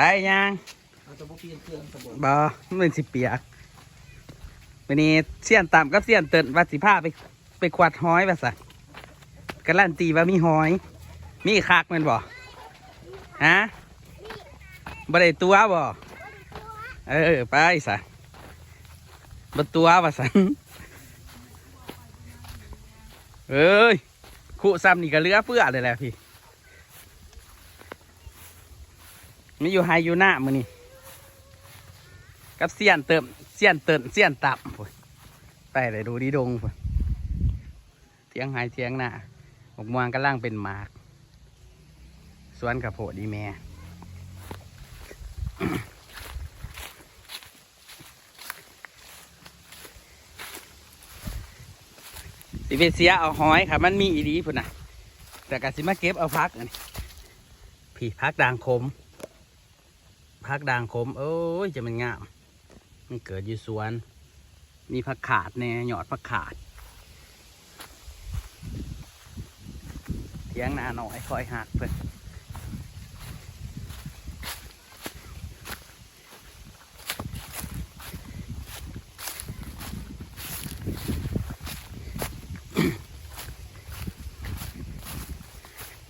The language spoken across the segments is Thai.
ไปยังเอาตัวพวกเปลี่ยนเครื่องสมบูรณ์บอมันเป็นสิเปียกวันนี้เสี้ยนต่ำกับเสี้ยนเตินว่าสิผ้าไปไปขวัดห้อยว่าสะการันตีว่ามีห้อย มีคักแมันบ่ฮะบ่ได้ตัวบ่เออไปสะบ่ตัวว่าสันเอ้ยคู่ซ้ำนี่ก็เหลือเปื้อเลยแหละพี่ มีอยู่ไฮอยู่หน้ามือนี่กับเสียนเติมเสียนเติมเสียนตับไปเลยดูดีดงเทียงหายเทียงหน้าหมกมวงกำลังเป็นหมากสวนกับโพดดีแม่สิไปเสียเอาหอยค่ะ มันมีอีดีพุ่นนะแต่กสิมาเก็บเอาพักอันนี้พี่พักด่างคม พักด่างคมโอ้ยจะมันงาม มันเกิดอยู่สวน มีผักขาดแน่หยอดผักขาดเทียงนาหน่อยคอยหักเพื่อน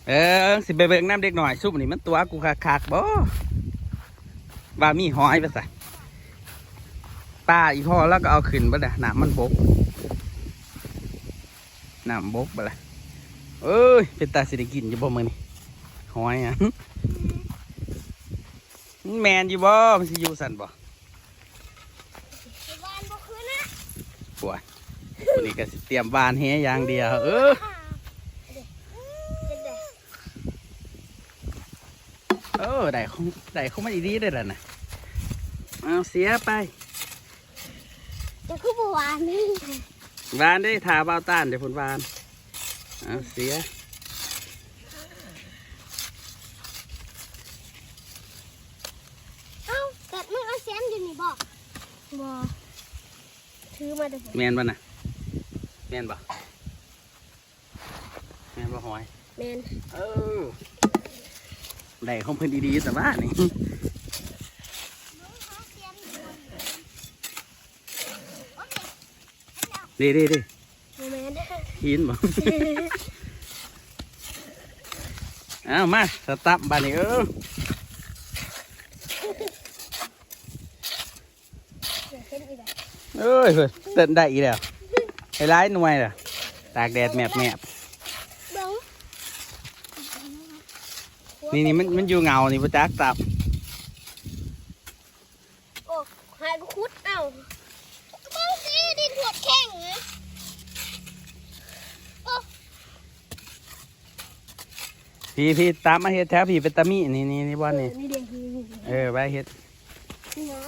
เออสิไปเบิ่งน้ำเด็กหน่อยซุปนี่มันตัวกูคักๆบ่ ว่ามีหอยไปใส่ป้าอีพ่อแล้วก็เอาขึ้นไปเลยน้ำมันบกน้ำบกไปเลยเอ้ยเป็นตาสิได้กินอยู่บ่มือนี่หอยอะมันแมนอยู่บ่มันสิอยู่สันบ่บ้านบ่คืนนะปวดวันนี้ก็สิเตรียมบานเฮอย่างเดียวเออเป็นไงเออได้คงได้คงไม่ดีได้แล้วนะ เอาเสียไปจะคือบ่หวานนี่บานได้ทาเบ้าต้านเดี๋ยวพุ่นบานเอาเสียเอ้าแต่มึงเอาแซมอยู่นี่บ่บ่ถือมาเด้อแมนบ่น่ะแมนบ่แมนบ่หอย แม่นเออได้ของเพิ่นดีๆแต่ว่านี่ ดีดีดีบ่แม่นหินบ่เอามาสตับบานนี้เออเห็นอีกแล้วเอ้ยเฮ้ยเต้นได้อีกแล้วไอ้ร้ายหน่วยล่ะตากแดดแมบแมบเบิ่งนี่นี่มันมันอยู่เงานี่ประจักตับ โอ้หายกูคุดเอ้าเบิ่งสิดินหัวแข็งนะ พี่พี่ตามมาเฮ็ดแถวพี่เป็นตามีนี่นี่นี่บอลนี่นี่เด้นี่เออไปเฮ็ดนี่นะ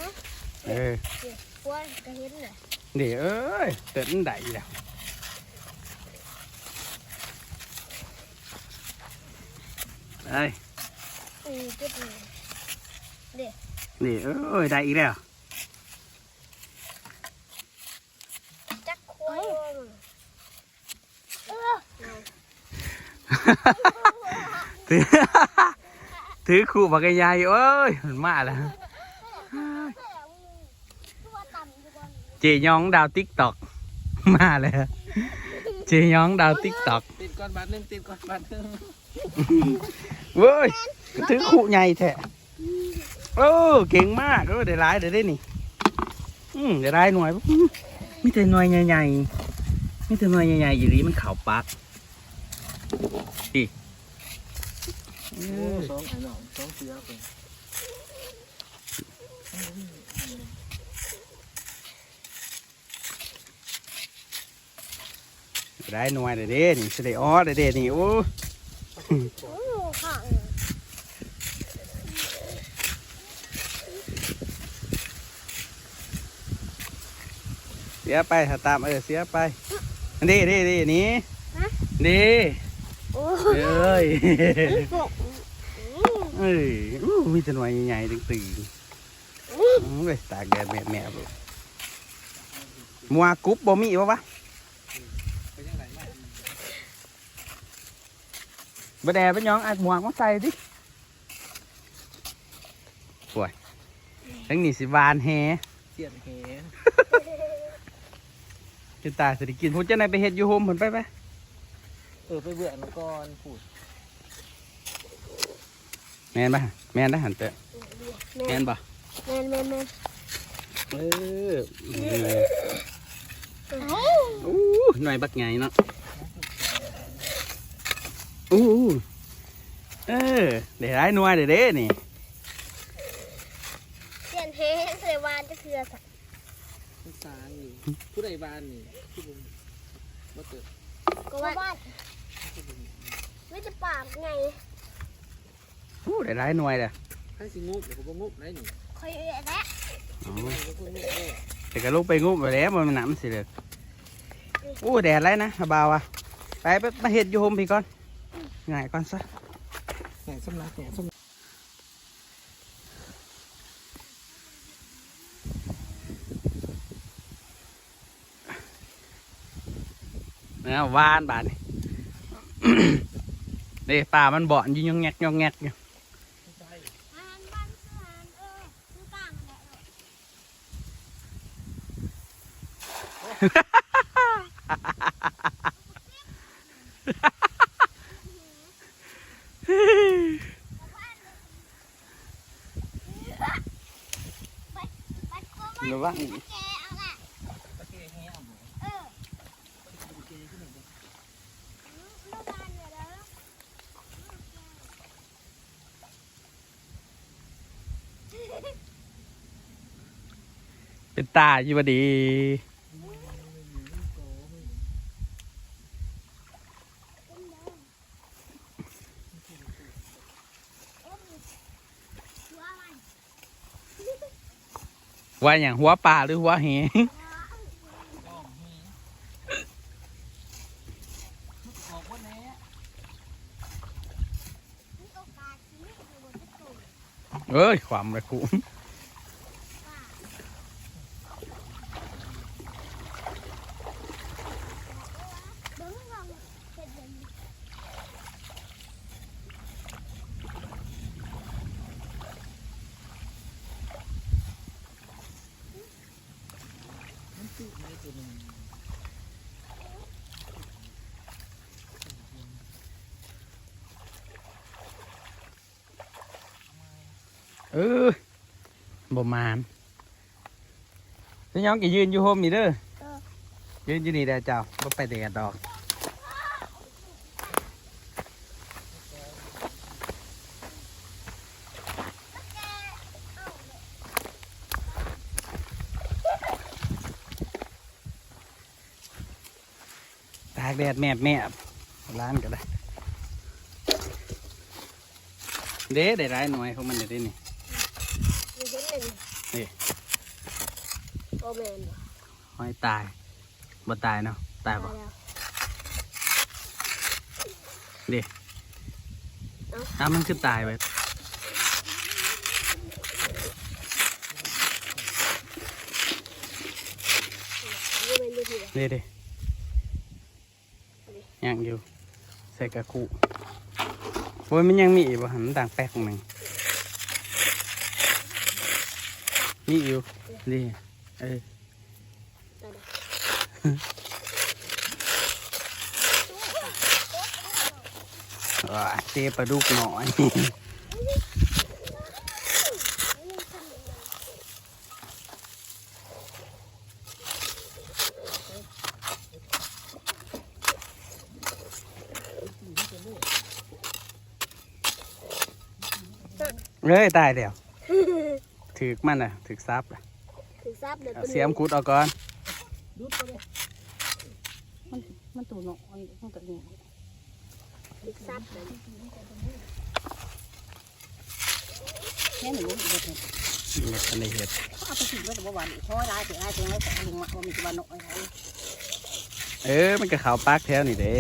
เออกวนก็เห็นน่ะเดี๋ยวเอ้ยเต้นได้อีกแล้วเอ้ยอือจุดนี่นี่เอ้ยได้อีกแล้วจักควายเออ ถือถือคู่บักใหญ่ๆเอ้ยมันมาแล้วตัวต่ำอยู่บนเจยองดาวติ๊กตอกมาแล้วเจยองดาวติ๊กตอกติดก้อนบาทหนึงติดก้อนบาทหนึงเว้ยถือคู่ใหญ่แท้โอ้เก่งมากเออได้ร้ายได้ได้นี่อืมได้ร้ายหน่วยอื้อมีแต่หน่วยใหญ่ๆมีแต่หน่วยใหญ่ๆอยู่ดีมันเข่าปักดิเอโอ้อ สองไอ้น้องสองเสียไปได้หน่วยเด้เด้นี่สไลออเด้เด้นี่โอ้โอ้ข้างเสียไปถ้าตามเออเสียไปนี่นี่นี่นี่นี่โอ้เอ้ยโห เอ้ยอู้มีแต่หน่วยใหญ่ๆตึงๆอู้ยตากแดดแม่แม่บ่มัวกรุ๊บบ่มีวะวะเป็นยังไงมาบ่แดดบ่หยองอัดหมวกมาใส่ดิป่วยทั้งนี่สิบานแฮเสียนแหจะตายสิได้กินพุ่นจะไหนไปเฮ็ดอยู่โฮมผลไปไป เออไปเบื่อแล้วก่อนพูดแมนปะแมนได้หันเตอะแมนปะแม่นแม่นแม่นเออเอ้าอู้หน่อยบักไงเนาะอู้เออเดี๋ยวได้หน่วยเดี๋ยวเด้นี่เสียนเฮใส่วานจะคือสักมันสางอยู่ผู้ใดบ้านนี่ผู้บุญบ่เกิดก็ว่าไม่จะปากไง อู้เดี๋ยวได้หน่วยเลยให้สิงบเดี๋ยวผมบ่งบได้นี่คอยเอะแล้อ๋อให้ก็งบได้เดี๋ยวก็ลูกไปงูไปแล้วมันหนำสิเลยอู้แดดไรนะเบาอะไปไปมาเฮ็ดอยู่โฮมพี่ก่อนง่ายก่อนซะแหน่สำนักแหน่สำนักนะวานบาดนี่นี่ป่ามันบ่อนอยิงยองแงกยองแงกอยู่ อ่านบ้านเสือนเออคือต่างแหละ ไปกว่าระวังแกเอาละตะเกียงแหน่บ่เออตะเกียงขึ้นมาบ่ลูกบ้านเนี่ยเป็นตาอยู่บดี ว่ามัน ว่าอย่างหัวป่าหรือหัวเหอ้อมแหมันออกบ่แหน่มีโอกาสที่ไม่เคยบนที่สูงเอ้ยความระคุม เบิ้งลองเห็ดแบบนี้ มันติดในตัวหนึง เออ บ่มานสิย้องกี่ยืนอยู่โฮมนี่เด้อยืนอยู่นี่เด้อเจ้าบ่ไปแดดดอกตากแดดแมบแมบร้านก็ได้เด้ได้หลายหน่วยของมันเดี๋ยวนี้นี่ มีเห็ดหนึ่ง นี่ โอเมนหอยตายบ่ตายเนาะตายบ่มาแล้วอ้ามันคือตายไปโอเมนดูทีละเด้เด้ยังอยู่ใส่กระคุโอ้ยมันยังมีอีกบ่หันมันต่างแป๊กหนึ่งมีอยู่นี่ เออเตะปลาดุกหน่อยเอ้ยตายเดี๋ยวถือกมันอะถือกซับอะ ถึงซับเดี๋ยวเอาตัวเสียมกุดเอาก่อนดูดไปเลยมันมันตัวน้อยมันก็เนี่ยถึงซับเดี๋ยวแค่หนูมันเด็ดเนี่ยมันทันได้เห็ดเขาเอาไปกินก็จะบอกว่าเพราะว่าได้ถึงได้ถึงได้แต่ลุงมาว่ามีตัวน้อยอะไรเออมันก็เขาวปักแถวนี่เด้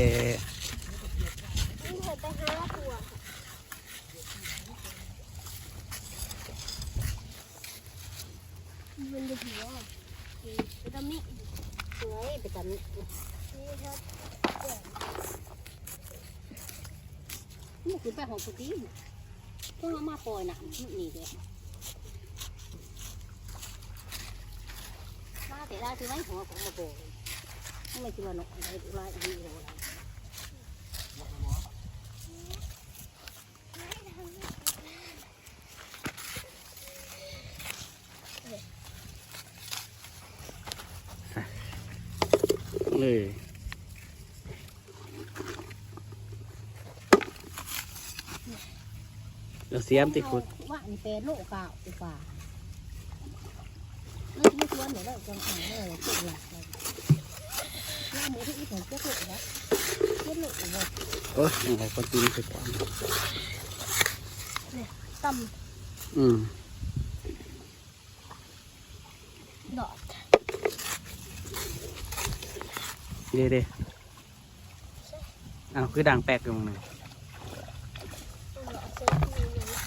ไปของสุดีต้องเอามาปล่อยน้ำนี่เด็กมาแต่ละที่ไม่ของของมาป่อยไม่คิดว่าหนกอะไรอะไรอีกอะไรเลย สียมติดขุดว่านี่เป็นโลกเก่าดีกว่าไม่ไม่ควรเดี๋ยวเราจะหาเลยตุ่หลักเลยหน้าหมูที่อีผมจะตุ่แล้วเล่นหลุดเลยโอ้ยอะไรคนตีนคือก่อนต่อืมำดอกเด้เด้อ้าวคือดังแปลกอยู่ตรงนึง ดอกเส้นนี้เลย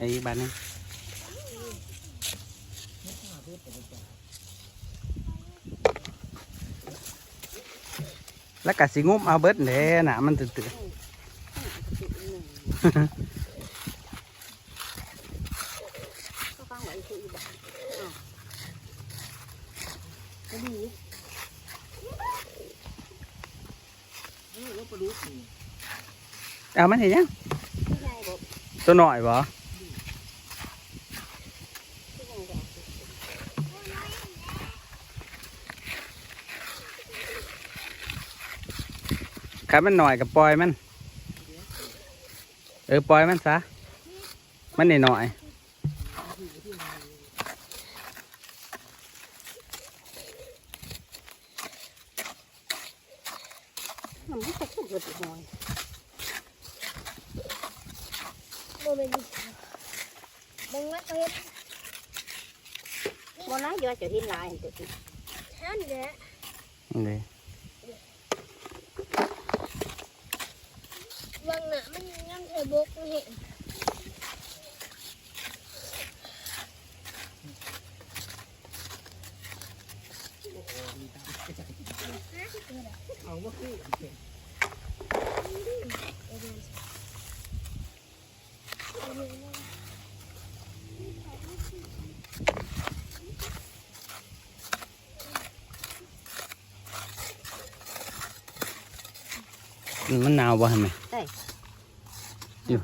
ไอ้อีกบ้านนึงแล้วก็สิงุมเอาเบิดแหล้หนามันตื่นตื่นก็ฟังไว้คือาก็ดีนี่ว่าปลาดุกนี่เอามันเห็นยังที่ใหญ่บอกตัวหน่อยบ่ ที่ใหญ่บอก ครับมันหน่อยกับปล่อยมัน เออปล่อยมันซะ มันหน่อยมันไม่ตกตุ่เลยหน่อยโมเมนต์บังว่าเขาเห็นวันนั้นเยอะจะหินลายเห็นตัวแค่นี้แหละๆเลย บางน่ะมันยังเธอบกไม่เห็น เอาว่าคือมันหนาวบ่เห็นไหม ใช่ อยู่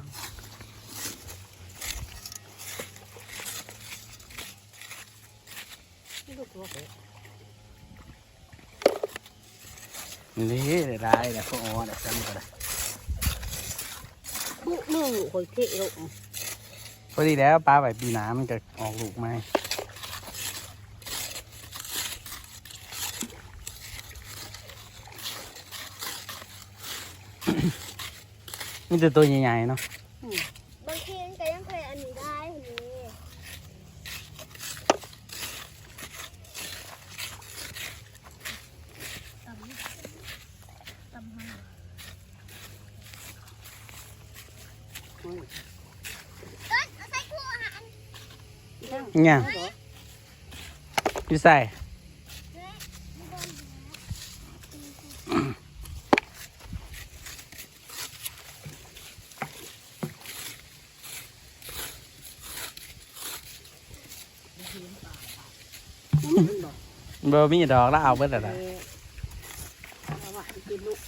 ลูกตัวเนี่ได้แล้วพว กอ๋อเดี๋ยวจำก็ได้ลูกมือหอยเทะลงพอดีแล้วปลาใบปีน้ำมันจะออกลูกไหมนี่จะตัวใหญ่ๆเนาะ บางทีมันก็ยังเคยอันนี้ได้คนนี้ เนี่ยอยู่ใส่เบอร์มีดอกแล้วเอาเบิดอะไร เอาว่ากินลูก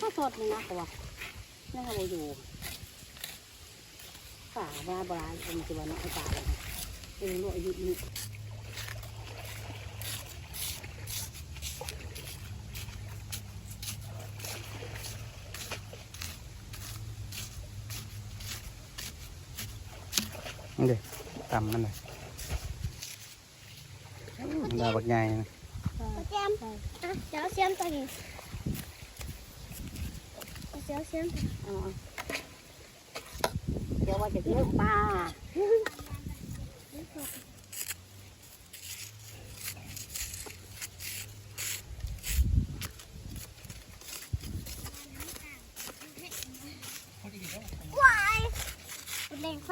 ข้าวส ดนี่นะเขาว่านี่เขาอยู่ฝ่าว่าบราณเป็นตัวน้อยตาเลยเป็นลูกอายุนี้นี่เด็ตำมันเลยดาวบักใหญ่นะแจมอะเจ้าเสียมตัวนี้ เจ้าเสียมอ๋อเดี๋ยวว่าจะกินปลา ควายเล็ ร่งไฟ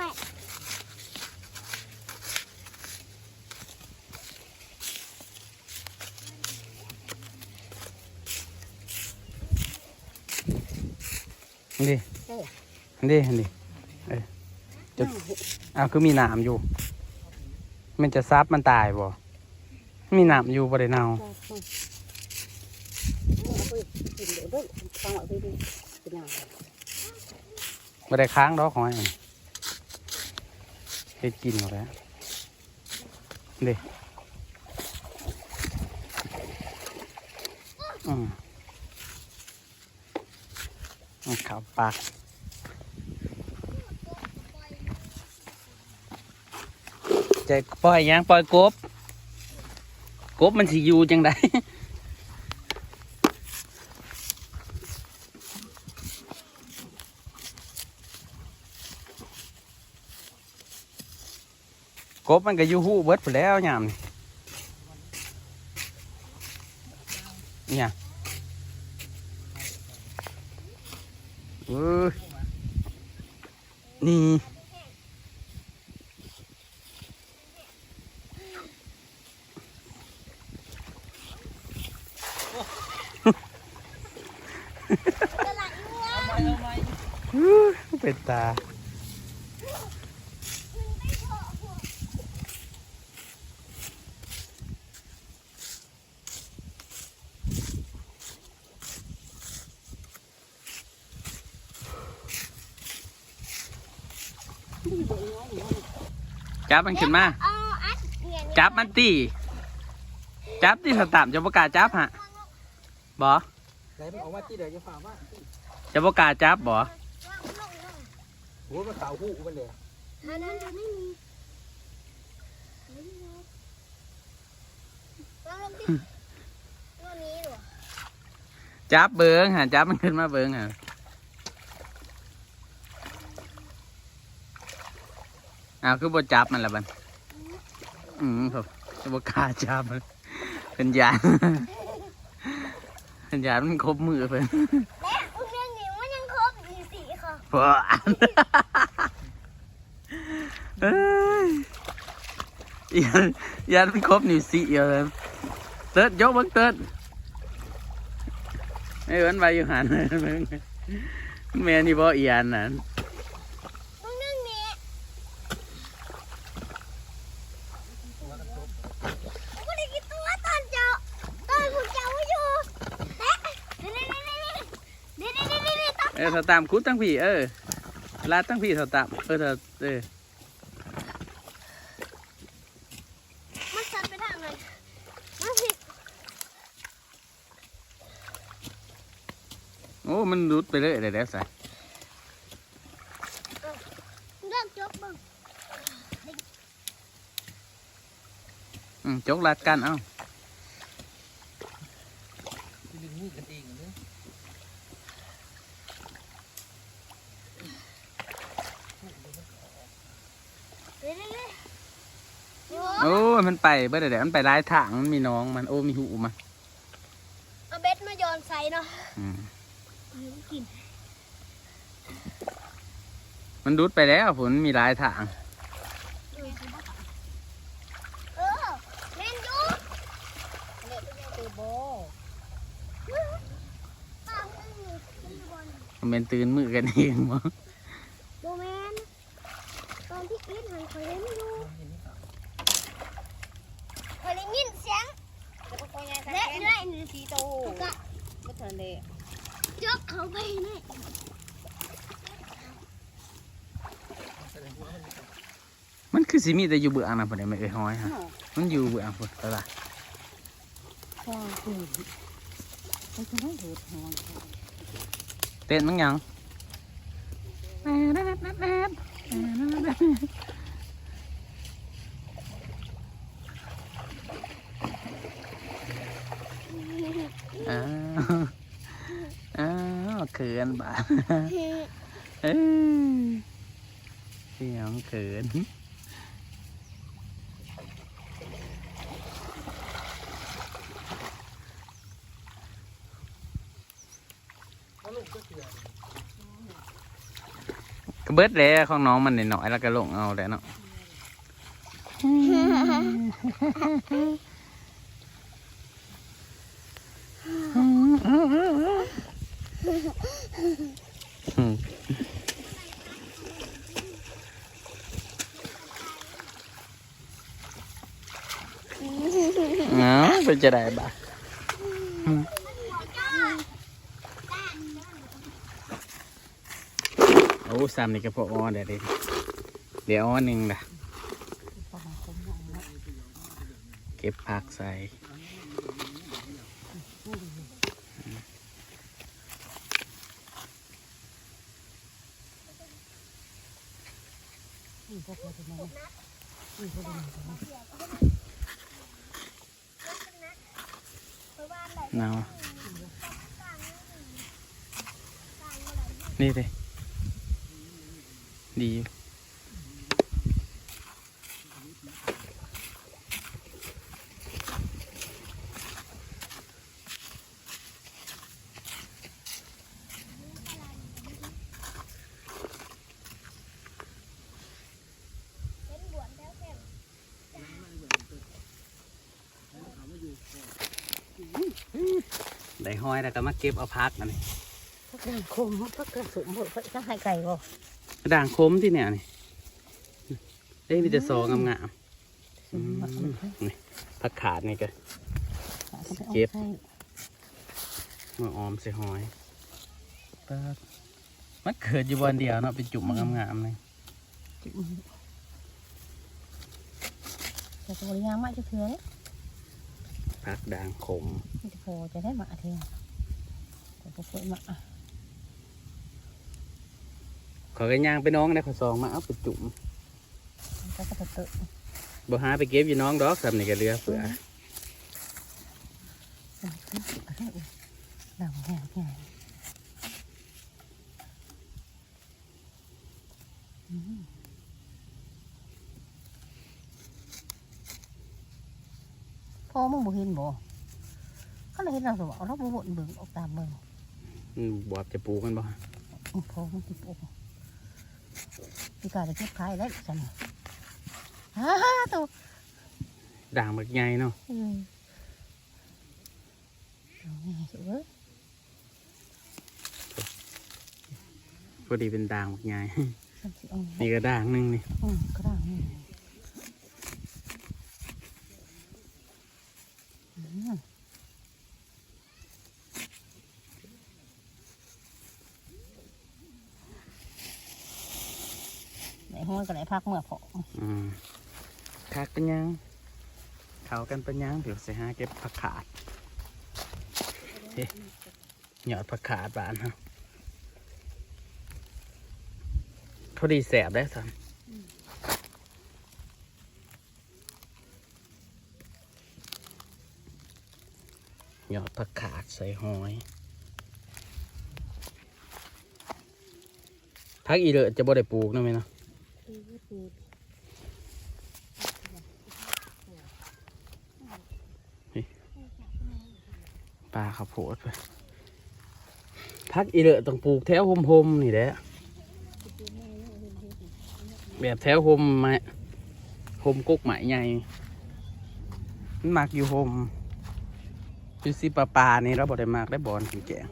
นี่ดิ นี่ดินี่เออจะอ้าวคือมีหนามอยู่ มันจะซับมันตายบ่มีหนามอยู่บ่ได้เนาเอาไปกินเดี๋ยวเบิ่งฟังเอาปดูเป็นยังไงบ่ได้ค้างดอกของไอ้เฮ็ดกินหมดแล้วเด้อืมข้าวปาก จะปล่อยยังปล่อยกบ กบมันสิอยู่จังไดกบมันก็อยู่หู้เบิดไปแล้วยามนี่เนี่ยเอ้ยนี่ ตลาดงัว เอาไหม อื้อ เป็นตา จับมันขึ้นมา เอาอัดเนี่ยจับมันตีจับที่สตามจะประกล้าศจับฮะบอไหนมันออกมาที่เดี๋ยวจะฝ่าว่า จะประกล้าศจับบอ โอ้ยมันเต่าหูมันเลยอันนั้นจะไม่มีวางลงดิตัวนี้เหรอจับเบิงฮะจับมันขึ้นมาเบิงฮะอ้าวคือบจับมันละบันอืมครับจะประกล้าศจับมันเป็นยานเป็นยานมันครบมือเพิ่น และอุ้งเรื่องนี้มันยังครบอีก สี่ค่ะพอเอ้ยยันยันครบนิวซีเยอะเลยเติร์ดยกเบังเติร์ดไอ้เอิ้นไปอยู่หันเม่นี่บ่อียันน่น อุ้งเรื่องนี้กูได้กินตัวตอนเจ้าตอนคุณเจ้าอยู่และนี่นี่นี่นี่นี่นี่ นี่นี่ต้องเออถ้าตามคุดตั้งพี่เออลาดตั้งพี่ถ้าตามเออถ้าเออมันสั่นไปทางไหนมันผิดโอ้มันรุดไปเลยเดี๋ยวเดี๋ยวใส่เรื่องจบบ้างอืมจกลัดกันเอ้า เบิดเดี๋ยวมันไปร้ายถังมันมีน้องมันโอ้มีหูมัเอาเบ็ดมายอนไซเนาะม,มันดูดไปแล้วฝนมีหลายทางเมนตื่นมือกันเองมั้งโมเมนตอนที่กินหันคอยเล่นอยู่ nhìn sáng. Lẹ lại. Nữa tí tô Bất thần đề Trước khẩu bay này. Mình cứ xí mì tại dù bữa phải để mẹ về hả? Mình dù bữa ăn phải là. Tên nó nhắn. Hãy subscribe cho kênh Ghiền Mì Gõ เขินบ้าเอ้ยเสียงเขินเอาลูกก็เสือก็เบิดแล้วของน้องมันหน่อยๆแล้วก็ลงเอาแล้วเนาะอืม เนาะเป็นจะได้บ่าโอ้ซ้ำนี่ก็พออ้อนเดี๋ยวดิเดี๋ยวอ้อนหนึ่งนะเก็บผักใส่ เนานี่เลย ดีอยู่ได้ห้อยแล้วก็มาเก็บเอาพักอันนี้พักกระคมพักกระสุมหมดพักกระให้ไก่บ่ ด่างคมที่เนี่ยนี่ได้มีแต่ซองงามๆอืมนี่ผักขาดนี่ก็ เก็บมาออมใส่หอยปาดมันเกิดอยู่วันเดียวเนาะเป็นจุ่มมางามๆเลยแต่ตัวยางมาจะเถื่อนผักด่างขมมันจะพอจะได้มาเถื่อนแต่พอเปิดมา ขอกระย่างไปน้องได้ขอซองมาเอาไปจุ่มก็จะเติมบ่หาไปเก็บอยู่น้องดอกสำนี่ก็เรือเผื่อดาวแห้งแห้งพ่อมึงบ่เห็นบ่เขาเลยเห็นเราสมเราบ่บ่นเบิ่งออกตามเบิ่งอืมบวบจะปลูกกันบ่พ่อมึงติดโอ้ พี่กาจะเก็บขายได้จังฮ่าตัวด่างบักใหญ่เนาะอืมเอาง่ายสุดเว้ยพอดีเป็นด่างบักใหญ่มันสิเอานี่ก็ด่างหนึงนี่อืมก็ได้นี่อืม ไหนห้อก็ไหนพักเมื่อพออืมคักเป็นยัง เขากันเป็นยัง เดี๋ยวสิหาเก็บผักขาดเฮ้หยอดผักขาดบานฮะพอดีแสบได้สันหยอดผักขาดใส่หอยพักอีเดอจะบ่ได้ปลูกนะไหมเนาะ ปลาข้าวโพดไปพักอีเดอต้องปลูกแถวหมๆนี่แหละแบบแถวหมไม้หมกุ๊กไหมใหญ่มันมักอยู่หมอยู่สิปลาปลานี่เราบ่ได้มากได้บอลกินแกง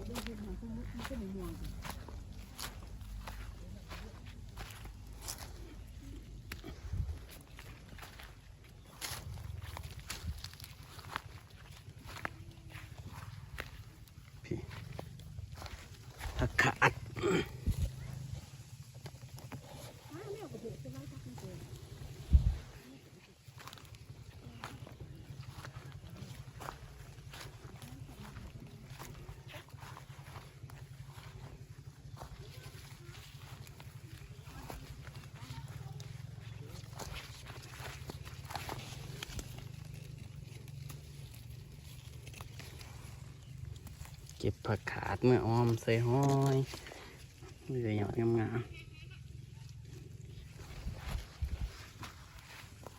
ผั เก็บผักขาดเมื่อออมใส่ห้อยเหลือหยอดงาม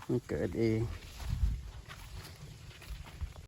ๆมันเกิดเอง